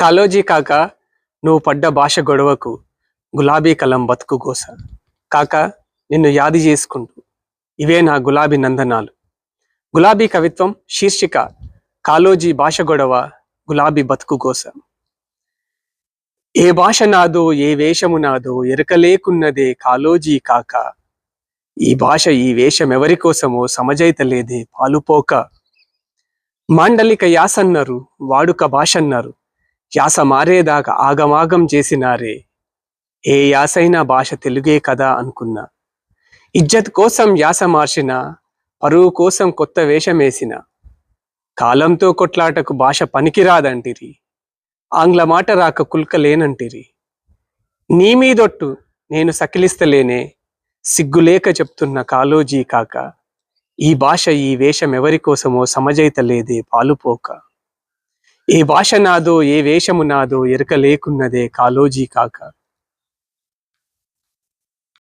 కాలోజీ కాక నువ్వు పడ్డ భాష గొడవకు గులాబీ కలం బతుకు గోస. కాక నిన్ను యాది చేసుకుంటూ ఇవే నా గులాబీ నందనాలు. గులాబీ కవిత్వం శీర్షిక కాలోజీ భాష గొడవ గులాబీ బతుకు గోస. ఏ భాష నాదో ఏ వేషము నాదో ఎరకలేకున్నదే కాలోజీ కాక. ఈ భాష ఈ వేషం ఎవరి కోసమో సమజైతలేదే పాలుపోక. మాండలిక యాసన్నారు వాడుక భాష అన్నారు యాస మారేదాకా ఆగమాగం చేసినారే. ఏ యాసైనా భాష తెలుగే కదా అనుకున్నా. ఇజ్జత్ కోసం యాస మార్చిన పరువు కోసం కొత్త వేషమేసిన. కాలంతో కొట్లాటకు భాష పనికిరాదంటిరి. ఆంగ్ల మాట రాక కుల్కలేనంటిరి నీ మీదొట్టు నేను సకిలిస్తలేనే సిగ్గులేక చెప్తున్న కాలోజీ కాక. ఈ భాష ఈ వేషం ఎవరి కోసమో సమజైతలేదే పాలుపోక. ఏ భాష నాదో ఏ వేషము నాదో ఎరక లేకున్నదే కాలోజీ కాక.